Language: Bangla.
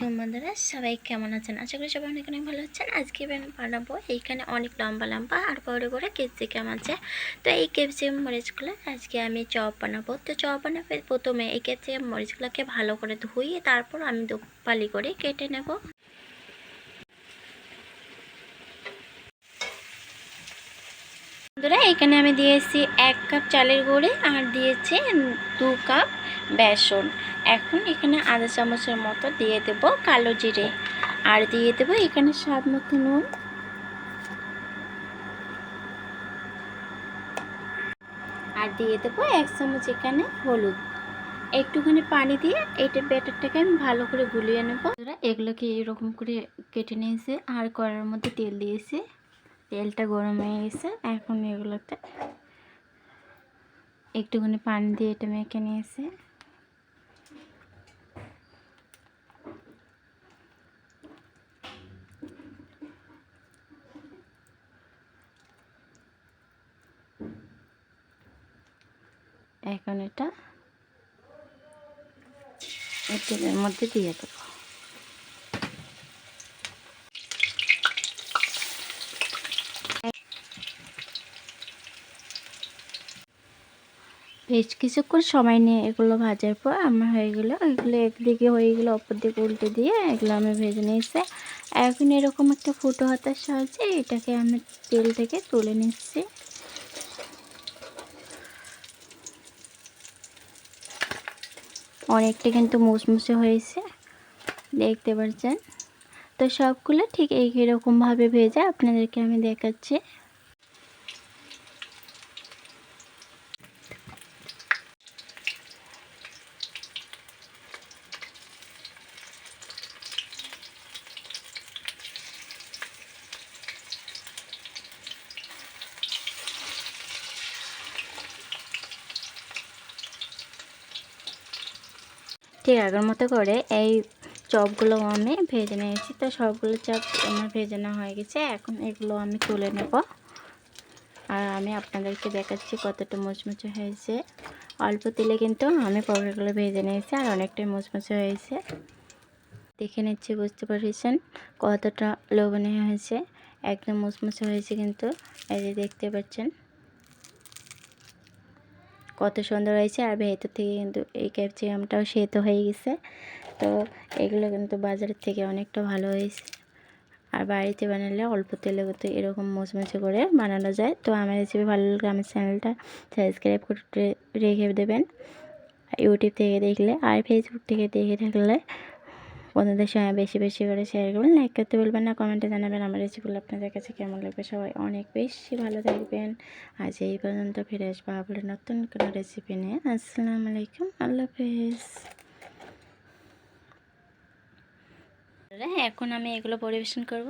আলাইকুম বন্ধুরা সবাই কেমন আছেন? আশা করি সবাই অনেক অনেক ভালো আছেন। আজকে আমি বানাবো এইখানে অনেক লম্বা লম্বা আর বড় বড় ক্যাপসিকাম আছে। তো এই ক্যাপসিকাম মরিচগুলো আজকে আমি চপ বানাবো। তো চপ বানাবে প্রথমে এই ক্যাপসিকাম মরিচগুলোকে ভালো করে ধুয়ে তারপর আমি দুপালি করে কেটে নেব। বন্ধুরা, এখানে আমি দিয়েছি এক কাপ চালের গুঁড়ি আর দিয়েছি দু কাপ বেসন। এখন এখানে আধা চামচের মতো দিয়ে দেব কালো জিরে। আর দিয়ে দেব এখানে স্বাদ মতো নুন। আর দিয়ে দেবো এক চামচ এখানে হলুদ। একটুখানি পানি দিয়ে এইটা ব্যাটারটাকে আমি ভালো করে গুলিয়ে নেব। এগুলোকে এরকম করে কেটে নিয়েছে আর কড়ার মধ্যে তেল দিয়েছি। তেলটা গরম হয়ে গেছে এখন এগুলোতে একটুখানি পানি দিয়ে এটা মেখে নিয়েছে এখন এটা এই তেলের মধ্যে দিয়ে দেবো বেশ কিছুক্ষণ সময় নিয়ে এগুলো ভাজার পর আমার হয়ে গেলো। এগুলো একদিকে হয়ে গেলো অপর দিকে উল্টে দিয়ে এগুলো আমি ভেজে নিয়েছি। এখন এরকম একটা ফুটো হাতার সাহায্যে এটাকে আমি তেল থেকে তুলে নিচ্ছি। অনেকটা কিন্তু মুসমুসে হয়েছে, দেখতে পাচ্ছেন তো সবগুলো ঠিক এই রকমভাবে ভেজে আপনাদেরকে আমি দেখাচ্ছি। ঠিক আগের মতো করে এই চপগুলো আমি ভেজে নিয়েছি। তো সবগুলো চপ আমার ভেজে নেওয়া হয়ে গেছে। এখন এগুলো আমি তুলে নেব। আর আমি আপনাদেরকে দেখাচ্ছি কতটা মুচমুচে হয়েছে। অল্প তেলে কিন্তু আমি পকোড়াগুলো ভেজে নিয়েছি আর অনেকটাই মুচমুচে হয়েছে। দেখে নিচ্ছি, বুঝতে পারছেন কতটা লোভনীয় হয়েছে। একদম মুচমুচে হয়েছে কিন্তু। এই যে দেখতে পাচ্ছেন। কত সুন্দর হয়েছে। আর ভেতর থেকে কিন্তু এই ক্যাপসিকামটাও সেতো হয়ে গেছে। তো এগুলো কিন্তু বাজারের থেকে অনেকটা ভালো হয়েছে। আর বাড়িতে বানালে অল্প তেলে কিন্তু এরকম মুচমুচে করে বানানো যায়। তো আমার রেসিপি ভালো লাগলে আমার চ্যানেলটা সাবস্ক্রাইব করে রেখে দেবেন। ইউটিউব থেকে দেখলে আর ফেসবুক থেকে দেখে থাকলে বন্ধুদের সঙ্গে বেশি বেশি করে শেয়ার করবেন লাইক করতে বলবেন না কমেন্টে জানাবেন আমার রেসিপিগুলো আপনাদের কাছে কেমন লাগবে, সবাই অনেক বেশি ভালো থাকবেন। আজ এই পর্যন্ত ফিরে আসব আপনার নতুন কোনো রেসিপি নিয়ে। আসসালামু আলাইকুম, আল্লাহ হাফেজ। এখন আমি এগুলো পরিবেশন করব।